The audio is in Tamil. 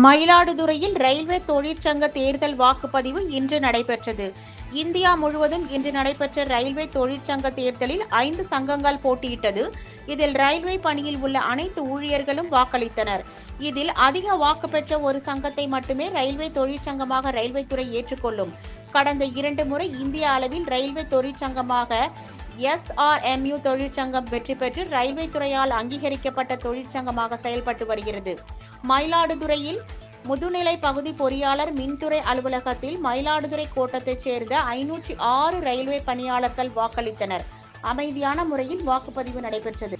மயிலாடுதுறையில் ரயில்வே தொழிற்சங்க தேர்தல் வாக்குப்பதிவு இன்று நடைபெற்றது. இந்தியா முழுவதும் இன்று நடைபெற்ற ரயில்வே தொழிற்சங்க தேர்தலில் ஐந்து சங்கங்கள் போட்டியிட்டது. இதில் ரயில்வே பணியில் உள்ள அனைத்து ஊழியர்களும் வாக்களித்தனர். இதில் அதிக வாக்கு பெற்ற ஒரு சங்கத்தை மட்டுமே ரயில்வே தொழிற்சங்கமாக ரயில்வே துறை ஏற்றுக்கொள்ளும். கடந்த இரண்டு முறை இந்திய அளவில் ரயில்வே தொழிற்சங்கமாக எஸ்ஆர்எம்யூ தொழிற்சங்கம் வெற்றி பெற்று ரயில்வே துறையால் அங்கீகரிக்கப்பட்ட தொழிற்சங்கமாக செயல்பட்டு வருகிறது. மயிலாடுதுறையில் முதுநிலை பகுதி பொறியாளர் மின்துறை அலுவலகத்தில் மயிலாடுதுறை கோட்டத்தைச் சேர்ந்த ஐநூற்றி ஆறு ரயில்வே பணியாளர்கள் வாக்களித்தனர். அமைதியான முறையில் வாக்குப்பதிவு நடைபெற்றது.